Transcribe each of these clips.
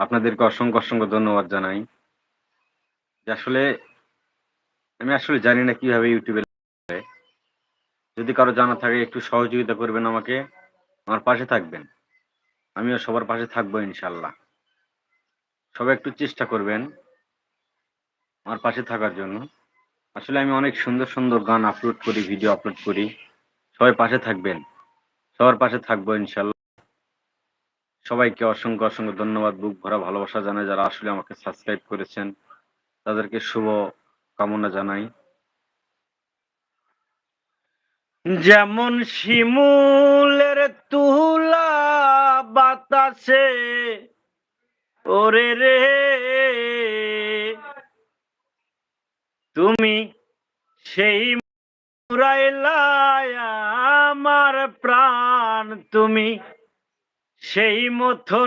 আপনাদেরকে অসংখ্য, অসংখ্য ধন্যবাদ জানাই। আসলে আমি আসলে জানি না কীভাবে ইউটিউবে যদি কারও জানা থাকে একটু সহযোগিতা করবেন আমাকে, আমার পাশে থাকবেন। আমিও সবার পাশে থাকব ইনশাল্লাহ সবাই একটু চেষ্টা করবেন আমার পাশে থাকার জন্য। আসলে আমি অনেক সুন্দর, সুন্দর গান আপলোড করি, ভিডিও আপলোড করি। সবাই পাশে থাকবেন। সবার পাশে থাকব ইনশাআল্লাহ। সবাইকে অসংখ্য, অসংখ্য ধন্যবাদ। বুক ভরা ভালোবাসা জানাই যারা আসলে আমাকে সাবস্ক্রাইব করেছেন। তাদেরকে শুভ কামনা জানাই। যেমন শিমুলের তুলা বাতাসে ওরে রে তুমি সেই মুরাইলায় আমার প্রাণ তুমি সেই মতো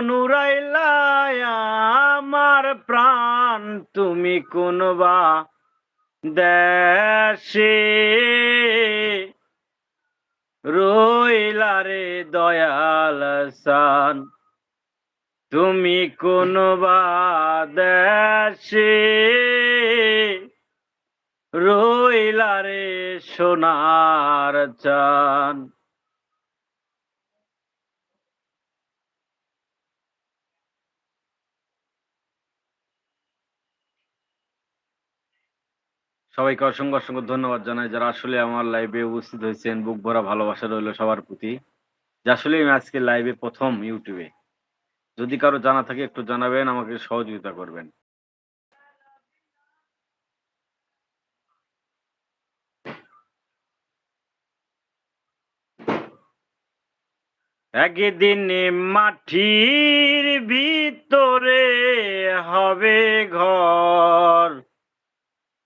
আমার প্রাণ, তুমি কোন বা দেশে রইলা রে দয়াল সান, তুমি কোন বা দেশে রইলা রে সোনার চান। সবাইকে অসংখ্য অসংখ্য ধন্যবাদ জানাই যারা আসলে আমার লাইভে উপস্থিত হয়েছেন, বুক ভরা ভালোবাসা রইল সবার প্রতি। যে আসলে আমি আজকে লাইভে প্রথম ইউটিউবে যদি কারও জানা থাকে একটু জানাবেন, আমাকে সহযোগিতা করবেন। একদিন মাটির ভিতরে হবে ঘর।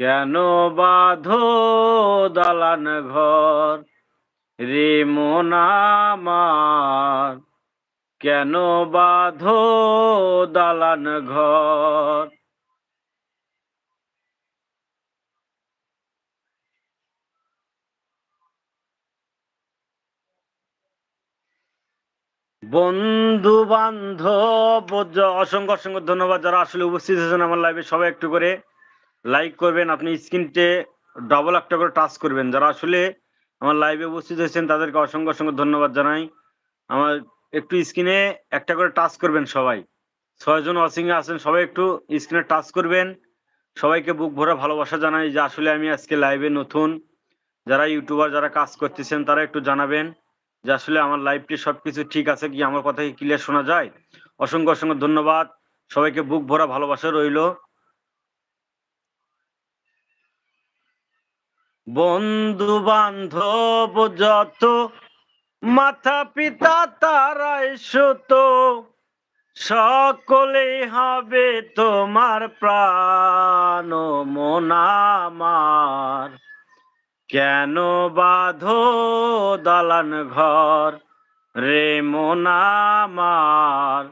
কেন বাঁধো দালান ঘর? রে মোনামার কেন বাঁধো দালান ঘর? বন্ধু বান্ধব, অসংখ্য অসংখ্য ধন্যবাদ যারা আসলে উপস্থিত হয়েছেন আমার লাইভে সবাই একটু করে লাইক করবেন, আপনি স্ক্রিনটে ডবল একটা করে টাচ করবেন। যারা আসলে আমার লাইভে উপস্থিত হয়েছেন, তাদেরকে অসংখ্য অসংখ্য ধন্যবাদ জানাই। আমার একটু স্ক্রিনে একটা করে টাচ করবেন সবাই। ছয়জন ওয়াচিংয়ে আছেন, সবাই একটু স্ক্রিনে টাচ করবেন। সবাইকে বুক ভরা ভালোবাসা জানাই যে আসলে আমি আজকে লাইভে নতুন। যারা ইউটিউবার যারা কাজ করতেছেন, তারা একটু জানাবেন যে আসলে আমার লাইভটি সব কিছু ঠিক আছে কি, আমার কথা কি ক্লিয়ার শোনা যায়? অসংখ্য অসংখ্য ধন্যবাদ। সবাইকে বুক ভরা ভালোবাসা রইল। বন্ধু বান্ধব যত মাথা পিতা তারাই সত সকলে হবে তোমার প্রাণ মনামার কেন বাঁধো দালান ঘর রে মোনামার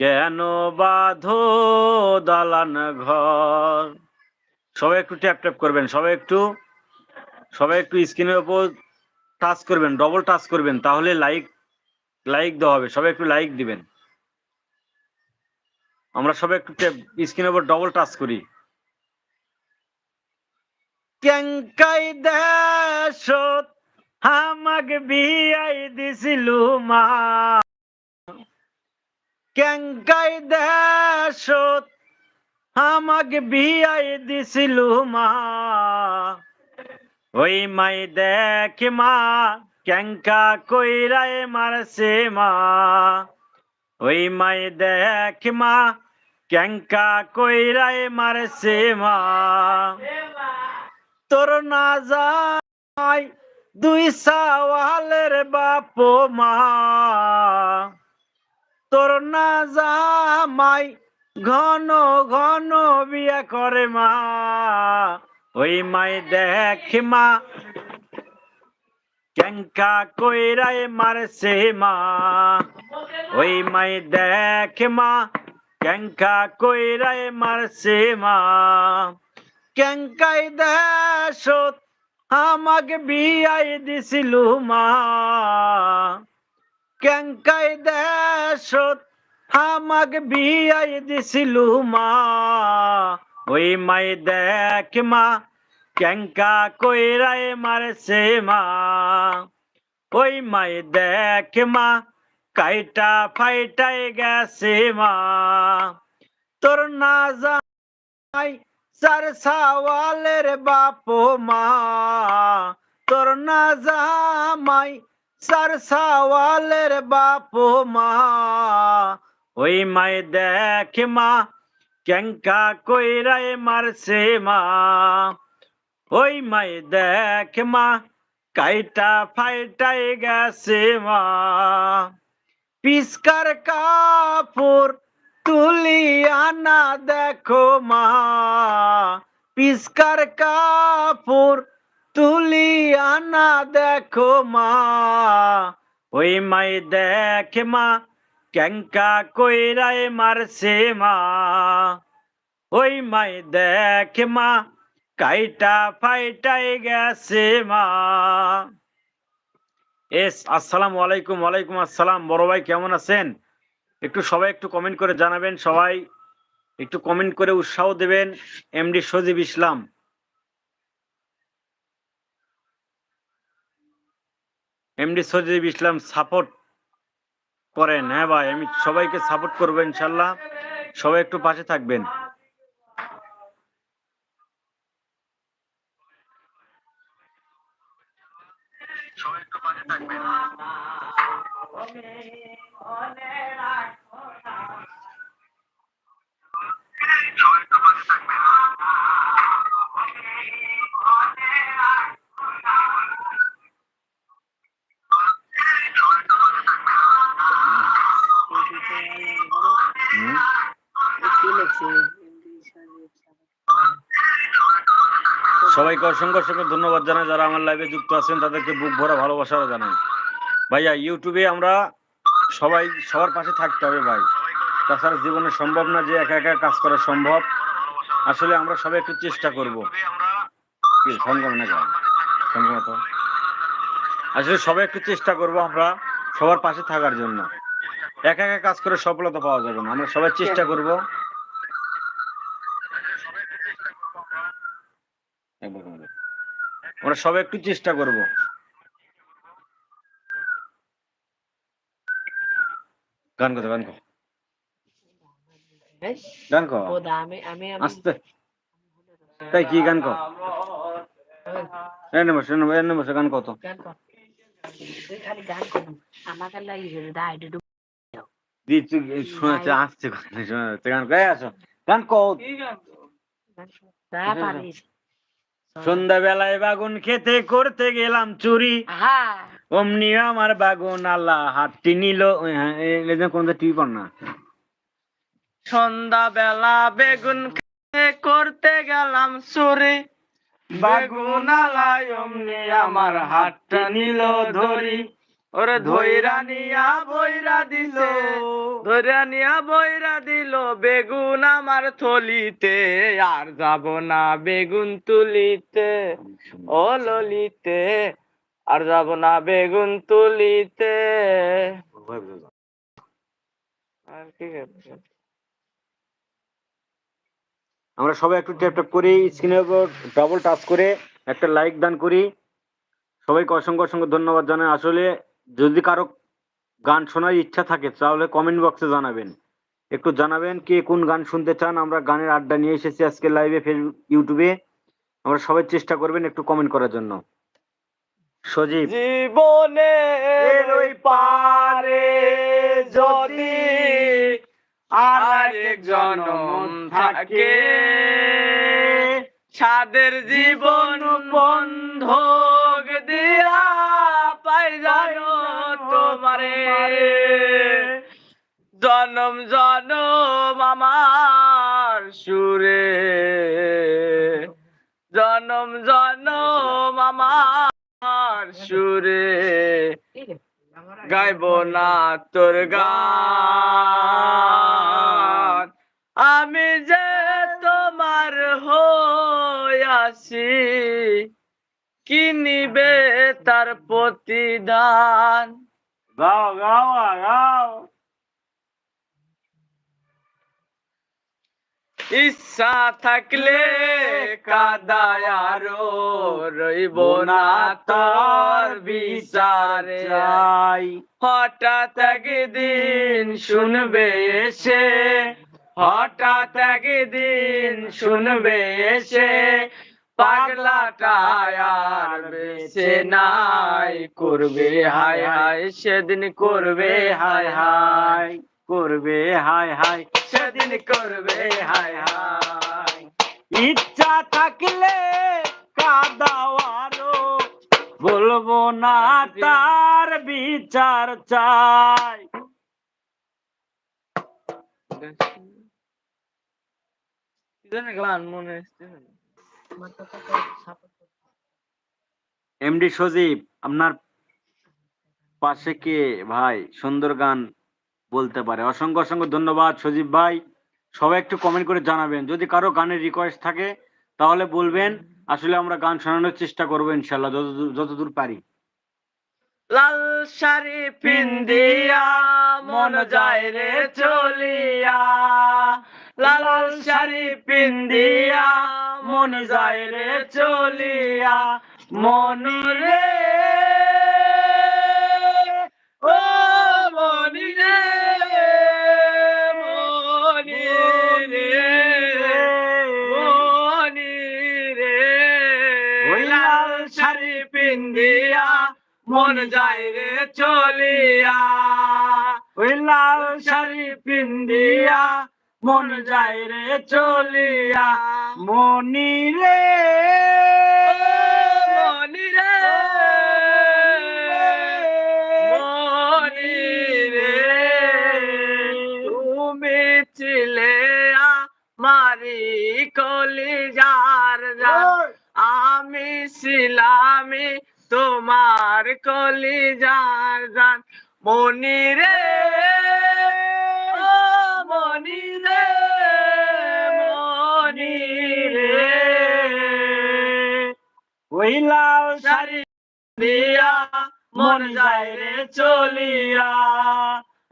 কেন বাঁধো দালান ঘর? সবাই একটু ট্যাপ ট্যাপ করবেন, সবাই একটু। সবাই একটু স্ক্রিনের উপর টাচ করবেন ডবল টাচ করবেন, তাহলে লাইক লাইক দেওয়া হবে। সবাই একটু লাইক দিবেন। আমরা সবাই একটু স্ক্রিনের উপর ডবল টাচ করি। কেঙ্কাই দেশত আমাকে বিয়াই দিছিলু মা। কেঙ্কাই দেশত আমাকে বিয়াই দিছিলু মা। ওই মাই দেখ মা ক্যাঙ্কা কইরায় মারছে মা। ওই মাই দেখ মা ক্যাঙ্কা কইরায় মারছে মা। তোর না যায় দুই সাওয়ালের বাপ মা। তোর না জামাই ঘন ঘন বিয়া করে মা। ওই মাই দেখ মা ক্যাঙ্কা কইরায় মারছে মা। ওই মাই দেখ মা ক্যাঙ্কা কইরায় মারছে মা। ক্যাঙ্কাই দেশত আমাকে বিয়াই দিছিল মা। ক্যাঙ্কাই দেশত আমাকে বিয়াই দিছিল মা। ওই মাই দেখ মা ক্যাঙ্কা কইরায় মারছে মা। ওই মাই দেখ মা, কাইটা ফাইটাই গেছে মা। তোর না যাই চার সাওয়ালের বাপ মা। তোর না জামাই চার সাওয়ালের বাপ মা। ওই মাই দেখ মা ক্যাঙ্কা কইরায় মারছে মা। ওই মাই দেখ মা, কাইটা ফাইটাই গেছে মা। পিসকার কাপড় তুলি আনা দেখো মা। পিসকার কাপড় তুলি আনা দেখো মা। ওই মাই দেখ মা ক্যাঙ্কা কইরায় মারছে মা। ওই মাই দেখ মা, কাইটা ফাইটাই গেছে মা। এস, আসসালামু আলাইকুম, ওয়ালাইকুম আসসালাম। বড় ভাই কেমন আছেন? একটু সবাই একটু কমেন্ট করে জানাবেন সবাই। একটু কমেন্ট করে উৎসাহ দেবেন MD Sajib Islam. MD Sajib Islam support করেন হ্যাঁ ভাই আমি সবাইকে সাপোর্ট করব ইনশাল্লাহ। সবাই একটু পাশে থাকবেন। সবাইকে অসংখ্য অসংখ্য ধন্যবাদ জানাই। যারা আমার লাইভে যুক্ত আছেন, তাদেরকে বুক ভরা ভালোবাসা জানাই। ভাইয়া ইউটিউবে আমরা সবাই, সবার পাশে থাকতে হবে ভাই। তাছাড়া জীবনে সম্ভব না যে একা একা কাজ করা সম্ভব। আসলে আমরা সবাই একটু চেষ্টা করব। না আসলে সবাই একটু চেষ্টা করব আমরা সবার পাশে থাকার জন্য। একা একা কাজ করে সফলতা পাওয়া যাবে না। আমরা সবাই চেষ্টা করব। আমরা সবাই একটু চেষ্টা করব। গান কথা গান গান কো? আস্তে। তাই কি গান কো? এনে বসে এনে বসে গান কত আসছে গান কো গান কো। দা পারিস সন্ধ্যা বেলায় বাগুন খেতে করতে গেলাম চুরি। হ্যাঁ অমনি আমার বাগুন আল্লাহ হাতটি নিল। কোন টিভি পড় না। সন্ধ্যা বেলা বেগুন খেতে করতে গেলাম চুরি। বাগুন আলাই অমনি আমার হাতটা নিল ধরি। ওরে ধৈরা নিয়া বইরা দিল ধৈরা নিয়া বইরা দিল বেগুন আমার থলিতে। আর যাব না বেগুন তুলিতে, ও ললিতে। আর যাব না বেগুন তুলিতে। আর কি আমরা সবাই একটু ট্যাপ ট্যাপ করি স্ক্রিনের উপর ডাবল টাচ করে, একটা লাইক দান করি। সবাইকে অসংখ্য অসংখ্য ধন্যবাদ জানাই। আসলে যদি কারও গান শোনার ইচ্ছা থাকে, তাহলে কমেন্ট বক্সে জানাবেন। একটু জানাবেন কে কোন গান শুনতে চান। আমরা গানের আড্ডা নিয়ে এসেছি আজকে লাইভে ফেসবুক ইউটিউবে আমরা সবাই চেষ্টা করবেন একটু কমেন্ট করার জন্য। সজীব। জীবনে ওই পারে যদি আর জনম থাকে। সাদের জীবন বন্ধক দিয়া জানো তোমারে। জনম জনম আমার সুরে। জনম জনম আমার সুরে। গাইব না তোর গান। আমি যে তোমার হইয়াছি কি নিবে তার প্রতিদান? গাও গাও গাও। ইচ্ছা থাকলে কাদায় আরও রইব না তোর বিচারে। হঠাৎ একদিন শুনবে এসে হঠাৎ একদিন শুনবে এসে হায় হায়, সেদিন করবে হায় হায়, করবে হায় হায়, সেদিন করবে হায় হায়। ইচ্ছা থাকলে কাদাওয়ারও বলব না তার বিচার চাই। গান মনে হচ্ছে? এমডি সজীব আপনার পাশে কে? ভাই সুন্দর গান বলতে পারে। অসংখ্য অসংখ্য ধন্যবাদ সজীব ভাই। সবাই একটু কমেন্ট করে জানাবেন। যদি কারও গানের রিকোয়েস্ট থাকে তাহলে বলবেন। আসলে আমরা গান শোনানোর চেষ্টা করব ইনশাল্লাহ যতদূর যতদূর পারি। লাল শাড়ি পিন্দিয়া মন যায় রে চলিয়া। লাল শাড়ি পিন্দিয়া মন যায় রে চলিয়া, মন রে। ও মনি রে লাল মন যায় রে চলিয়া, ওই লাল শাড়ি পিন্দিয়া মন যায় রে চলিয়া। মনি রে। মনি রে। মনি রে। তুমি ছিলে মারি কলিজার জান আমি ছিলামি তোমার কলিজার জান মনি রে। ওই লাল শাড়ি দিয়া মন যায় রে চলিয়া।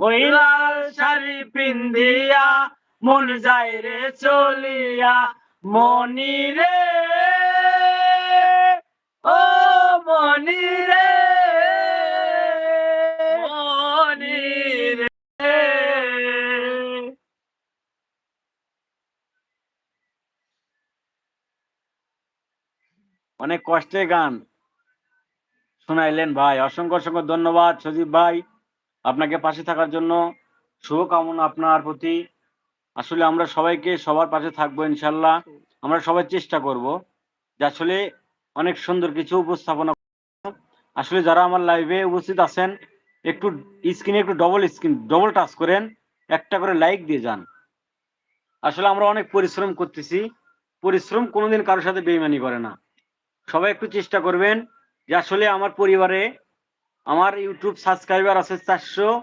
ওই লাল শাড়ি পিন্দিয়া মন যায় রে চলিয়া। মনি রে, ও মনি অনেক কষ্টের গান শোনাইলেন ভাই। অসংখ্য অসংখ্য ধন্যবাদ সজীব ভাই। আপনাকে পাশে থাকার জন্য শুভকামনা আপনার প্রতি। আসলে আমরা সবাইকে সবার পাশে থাকব ইনশাল্লাহ। আমরা সবাই চেষ্টা করব যে আসলে অনেক সুন্দর কিছু উপস্থাপনা আসলে যারা আমার লাইভে উপস্থিত আছেন, একটু স্ক্রিনে একটু ডবল স্ক্রিন ডবল টাচ করেন, একটা করে লাইক দিয়ে যান। আসলে আমরা অনেক পরিশ্রম করতেছি। পরিশ্রম কোনোদিন কারোর সাথে বেইমানি করে না। সবাই একটু চেষ্টা করবেন যে আসলে আমার পরিবারে আমার ইউটিউব সাবস্ক্রাইবার আছে চারশো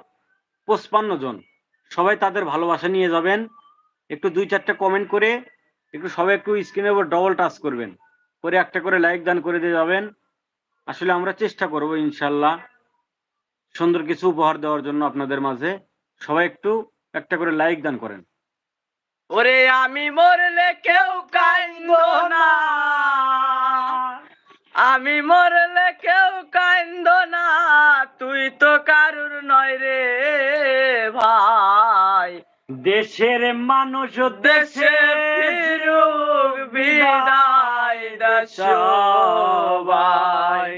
পঁচপান্ন জন। সবাই তাদের ভালোবাসা নিয়ে যাবেন। একটু দুই চারটা কমেন্ট করে একটু সবাই একটু স্ক্রিনের উপর ডবল টাচ করবেন। করে একটা করে লাইক দান করে দিয়ে যাবেন। আসলে আমরা চেষ্টা করব ইনশাল্লাহ সুন্দর কিছু উপহার দেওয়ার জন্য আপনাদের মাঝে। সবাই একটু একটা করে লাইক দান করেন। ওরে আমি মরলে কেউ কাইন্দ না। আমি মরলে কেউ কান্দ না, তুই তো কারুর নয় রে ভাই। দেশের মানুষ দেশে ভাই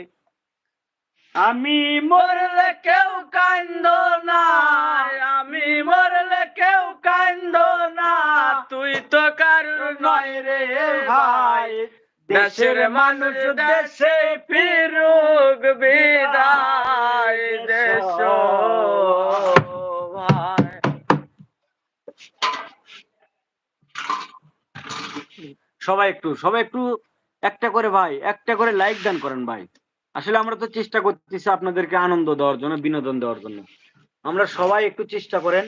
আমি মরলে কেউ কান্দ না, আমি মরলে কেউ কান্দ না, তুই তো কারুর নয় রে ভাই। দেশের মানুষ দেশে ফিরুক, বিদায় দেশ সবাই একটু সবাই একটু একটা করে ভাই, একটা করে লাইক দান করেন ভাই। আসলে আমরা তো চেষ্টা করতেছি আপনাদেরকে আনন্দ দেওয়ার জন্য, বিনোদন দেওয়ার জন্য। আমরা সবাই একটু চেষ্টা করেন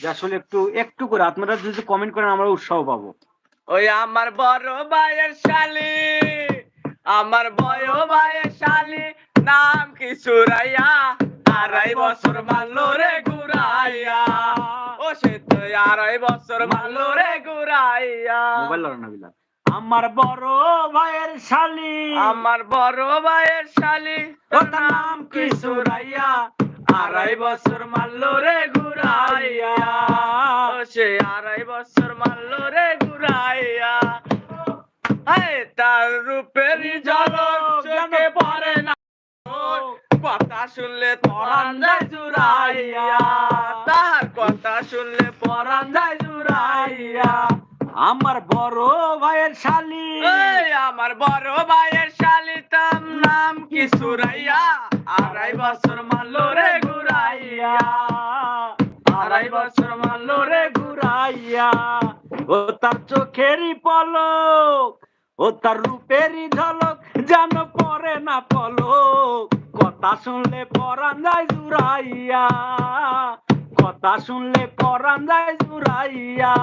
যে আসলে একটু একটু করে আপনারা যদি কমেন্ট করেন, আমরা উৎসাহ পাবো। ওই আমার বড় ভাইয়ের শালি আমার বড় ভাইয়ের শালি নাম কি সুরাইয়া আড়াই বছর মারলো রে ঘুরাইয়া। ও সে তো আড়াই বছর মারলো রে ঘুরাইয়া। আমার বড় ভাইয়ের শালি আমার বড় ভাইয়ের শালি নাম কি সুরাইয়া আড়াই বছর মারলো রে ঘুরাইয়া। সে আড়াই বছর মারলো রে ঘুরাইয়া। তার রূপের ঝলক চোখে না। কথা শুনলে পরান যায় জুড়াইয়া। তার কথা শুনলে পরান যায় জুড়াইয়া। আমার বড় ভাইয়ের শালি। আমার বড় ভাইয়ের শালি শালিতাম নাম কি সুরাইয়া? আড়াই বছর মারলো রে ঘুরাইয়া। আড়াই বছর মারলো রে ঘুরাইয়া। ও তার চোখেরই পলক, ও তার রূপেরই ঝলক, যেন পরে না পলক। কথা শুনলে পরান যায় জুড়াইয়া। কথা শুনলে পরান যায় জুড়াইয়া।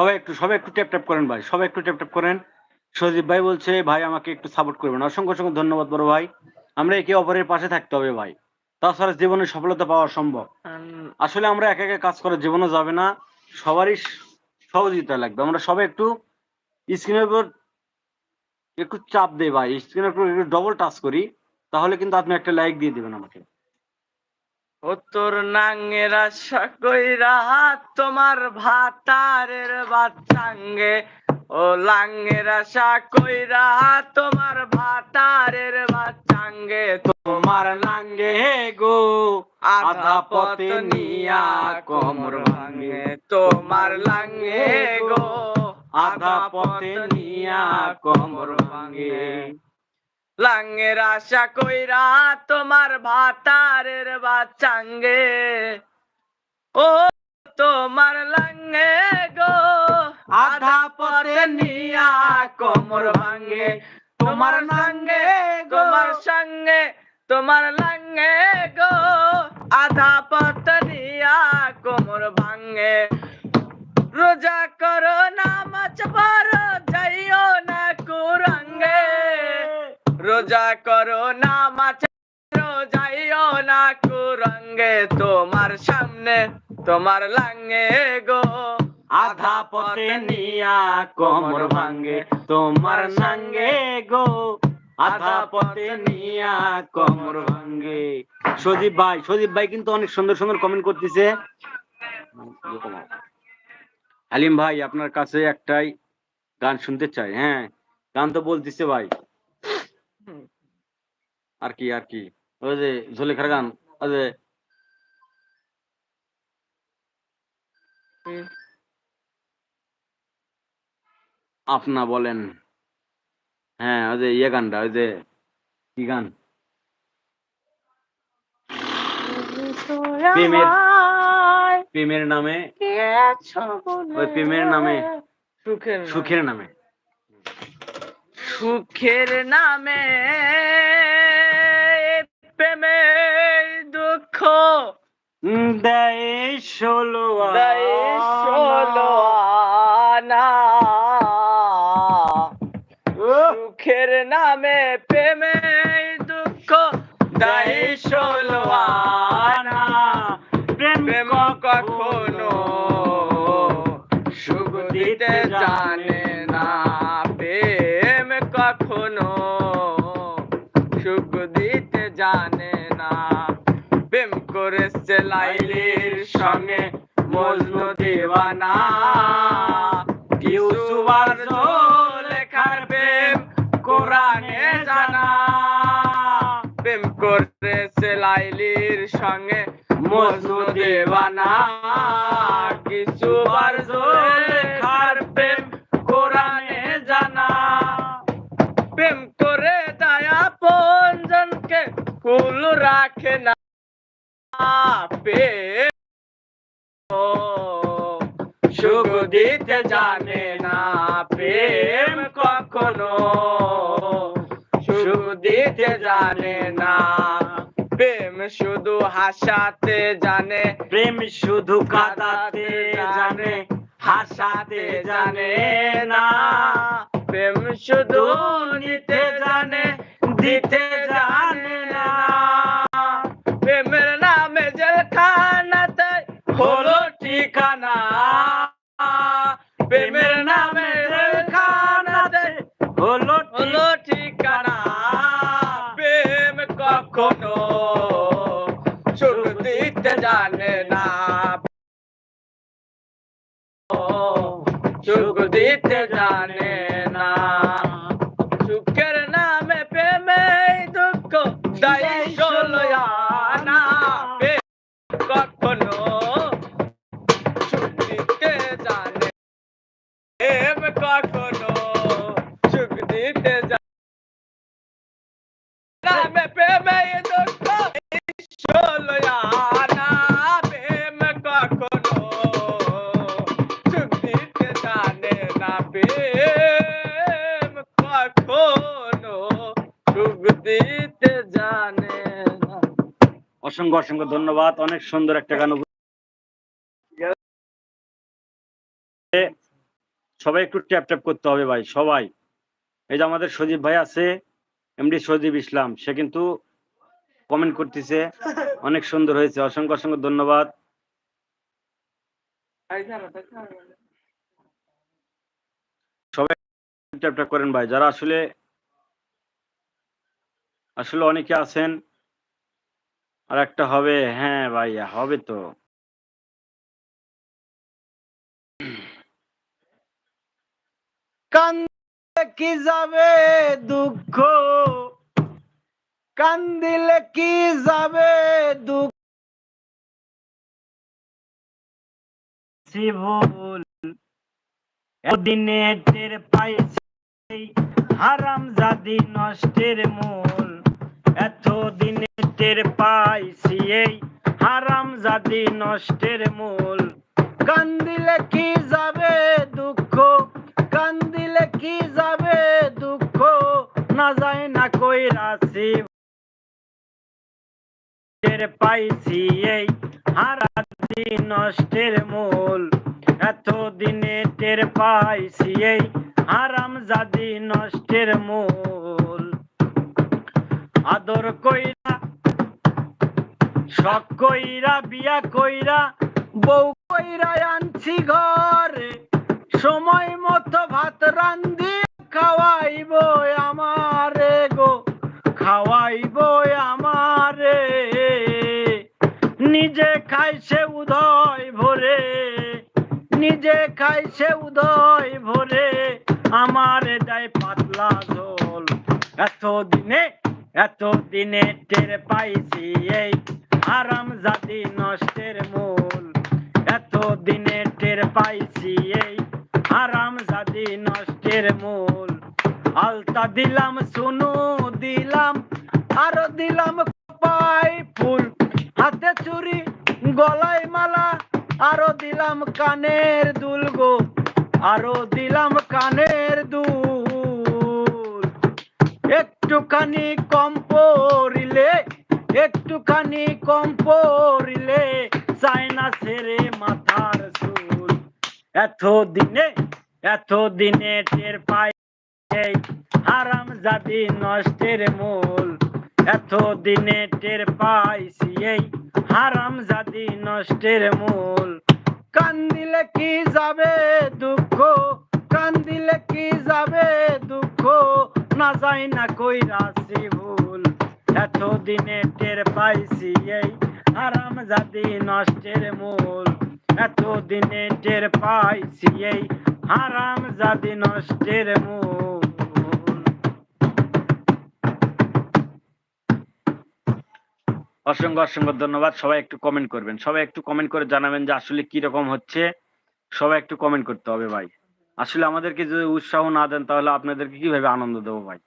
সবাই একটু সবাই একটু ট্যাপ ট্যাপ করেন ভাই সবাই একটু ট্যাপ ট্যাপ করেন। সজীব ভাই বলছে ভাই আমাকে একটু সাপোর্ট করবেন। অসংখ্য অসংখ্য ধন্যবাদ বড় ভাই। আমরা একে অপরের পাশে থাকতে হবে ভাই। তাছাড়া জীবনে সফলতা পাওয়া সম্ভব। আসলে আমরা একা একা কাজ করে জীবনে যাবে না। সবারই সহযোগিতা লাগবে। আমরা সবাই একটু স্ক্রিনের উপর একটু চাপ দেই ভাই। স্ক্রিনের উপর একটু ডবল টাচ করি তাহলে কিন্তু আপনি একটা লাইক দিয়ে দিবেন আমাকে। তোর নাঙ্গের আশা কইরা তোমার ভাতারের বাচ্চাঙ্গে। ও লাঙ্গের আশা কইরা তোমার ভাতারের বাচ্চাঙ্গে। তোমার লাঙ্গে গো আধা পথ নিয়া কোমর ভাঙে তোমার লাঙ্গে গো আধা পথে নিয়া কোমর ভাঙে লাঙ্গের আশা কইরা তোমার ভাতারের বাচ্চাঙ্গে। ও তোমার লাঙ্গে গো আধা পথে নিয়া কোমর ভাঙে। তোমার সঙ্গে তোমার সঙ্গে তোমার লাঙ্গে গো আধা পথ নিয়া কোমর ভাঙে। রোজা করো নামাজ পড়ো যাইও না রোজা করো নামাজ পড়ো যাইও না কুরঙ্গে তোমার সামনে তোমার লাঙ্গে গো। আধা পথে নিয়া কোমর ভাঙ্গে তোমার সঙ্গে গো। আধা পথে নিয়া কোমর ভাঙ্গে। সজীব ভাই সজীব ভাই কিন্তু অনেক সুন্দর সুন্দর কমেন্ট করতেছে। হালিম ভাই আপনার কাছে একটাই গান শুনতে চাই হ্যাঁ? গান তো বলতেছে ভাই। আর কি আর কি। ওই যে ঝোলেখার গান ওই যে আপনা বলেন। হ্যাঁ ওই যে ইয়ে গানটা ওই যে কি গান? প্রেমের প্রেমের নামে ওই প্রেমের নামে সুখের সুখের নামে। সুখের নামে প্রেমে দুঃখ। দেয় ষোলো দেয় ষোলো আনা। সুখের নামে প্রেমে দুঃখ। দেয় ষোলো আনা। লাইলির সঙ্গে মজনু দেওয়ানা। ইউসুফার লেখার প্রেম কোরআনে জানা। প্রেম করেছে লাইলির সঙ্গে মজনু দেওয়ানা। প্রেম ও সুখ দিতে জানে না প্রেম কখনো। সুখ দিতে জানে না প্রেম শুধু হাসাতে জানে। প্রেম শুধু কাঁদাতে জানে। হাসাতে জানে না। প্রেম শুধু নিতে জানে দিতে জানে না। প্রেমের জেলখানাতে হলো ঠিকানা। প্রেমের নামে জেলখানাতে হলো হলো ঠিকানা। প্রেম কখনো সুখ দিতে জানে না। সুখ দিতে জানে অসংখ্য অসংখ্য ধন্যবাদ। অনেক সুন্দর একটা গান সবাই একটু ট্যাপ ট্যাপ করতে হবে ভাই, সবাই। এই যে আমাদের সজীব ভাই আছে, এমডি সজীব ইসলাম, সে কিন্তু কমেন্ট করতেছে। অনেক সুন্দর হয়েছে, অসংখ্য অসংখ্য ধন্যবাদ। ট্যাপ করেন ভাই, যারা আসলে আসলে অনেকে আছেন আর একটা হবে হ্যাঁ ভাইয়া, হবে তো। কান্দিলে কি যাবে দুঃখ? কান্দিলে কি যাবে দুঃখ? ভুল এদিনে টের পাইছি হারাম জাদি নষ্টের মূল। এত দিনে টের পাইছি এই হারাম জাদি নষ্টের মূল। কান্দিলে কি যাবে দুঃখ? কান্দিলে কি যাবে দুঃখ? না যায় না কই রাশি টের পাইছি এই হারাদি নষ্টের মূল। এত দিনে টের পাইছি এই হারাম জাদি নষ্টের মূল। আদর কইরা, শখ কইরা, বিয়া কইরা, বউ কইরা আনছি ঘরে। সময় মতো ভাত রান্ধি, খাওয়াইব আমারে গো, খাওয়াইব আমারে। নিজে খাইছে উদয় ভরে, নিজে খাইছে উদয় ভরে। আমার দেয় পাতলা ঝোল এত এত দিনে টের পাইছি এই আরাম জাতি নষ্টের মূল। এত দিনে টের পাইছি এই আরাম জাতি নষ্টের মূল। আলতা দিলাম শুনু দিলাম, আরও দিলাম পাই ফুল। হাতে চুরি, গলায় মালা, আরও দিলাম কানের দুল গো। আরও দিলাম কানের দুল। একটুখানি কম পড়িলে, একটুখানি কম পড়িলে চায়না ছেড়ে মাথার চুল। এত দিনে এত দিনে টের পাই হারাম জাদি নষ্টের মূল। এত দিনে টের পাইছি এই হারাম জাদি নষ্টের মূল। কান্দিলে কি যাবে দুঃখ? কান্দিলে কি যাবে দুঃখ? না যাই না কই রাশি ভুল এত দিনে টের পাইছি এই হারাম জাতি নষ্টের মূল। এত দিনে টের পাইছি এই হারাম জাতি নষ্টের মূল। অসংখ্য অসংখ্য ধন্যবাদ। সবাই একটু কমেন্ট করবেন। সবাই একটু কমেন্ট করে জানাবেন যে আসলে কি রকম হচ্ছে। সবাই একটু কমেন্ট করতে হবে ভাই। আসলে আমাদেরকে যদি উৎসাহ না দেন, তাহলে আপনাদেরকে কীভাবে আনন্দ দেবো ভাই?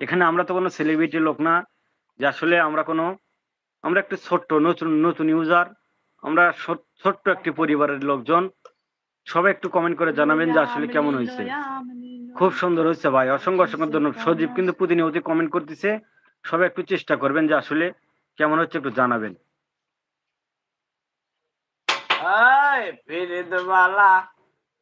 এখানে আমরা তো কোনো সেলিব্রিটি লোক না, যে আসলে আমরা কোনো, আমরা একটা ছোট্ট, নতুন নতুন ইউজার আমরা ছোট্ট একটি পরিবারের লোকজন। সবাই একটু কমেন্ট করে জানাবেন যে আসলে কেমন হয়েছে। খুব সুন্দর হয়েছে ভাই, অসংখ্য অসংখ্য ধন্যবাদ। সজীব কিন্তু প্রতিনিয়ত কমেন্ট করতেছে। সবাই একটু চেষ্টা করবেন যে আসলে কেমন হচ্ছে, একটু জানাবেন। আয় ফিরিদ মালা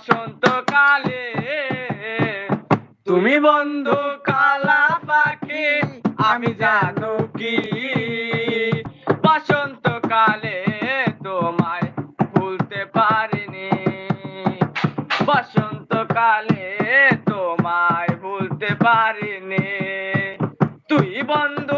বসন্ত কালে তুমি বন্ধু কালা পাখি, আমি জানো কি? বসন্ত কালে তোমায় ভুলতে পারিনি। বসন্ত কালে তোমায় ভুলতে পারিনি। তুই বন্ধু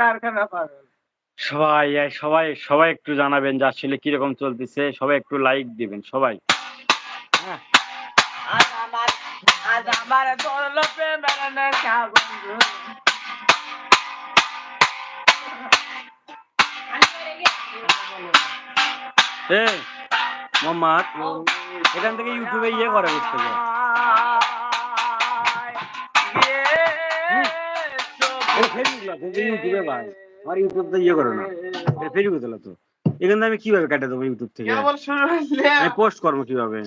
কারখানা পাগল সবাই সবাই সবাই একটু জানাবেন যে আসলে কীরকম চলতেছে। সবাই একটু লাইক দিবেন সবাই। আজ আমার মোহাম্মদ এখান থেকে ইউটিউবে ইয়ে করে করতে ইউটিউবে ভাই আমার ইউটিউব তো ইয়ে করো না। ফেসবুক তোলা তো। এখানে আমি কীভাবে কাটে দেবো ইউটিউব থেকে? আমি পোস্ট করব কীভাবে?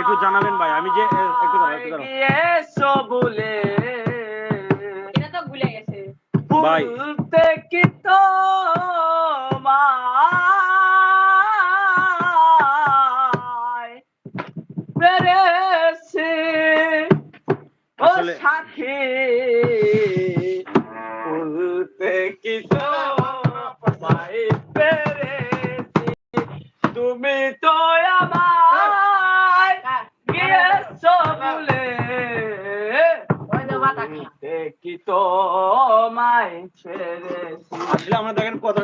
একটু জানাবেন ভাই আমি যে একটু দাঁড়াও একটু দাঁড়াও। ভাই। কি তো মেরে সে আসলে তুমি তো আমার গিয়েছো বলে। কি তো মাই ছেড়ে আসলে আমরা দেখেন কত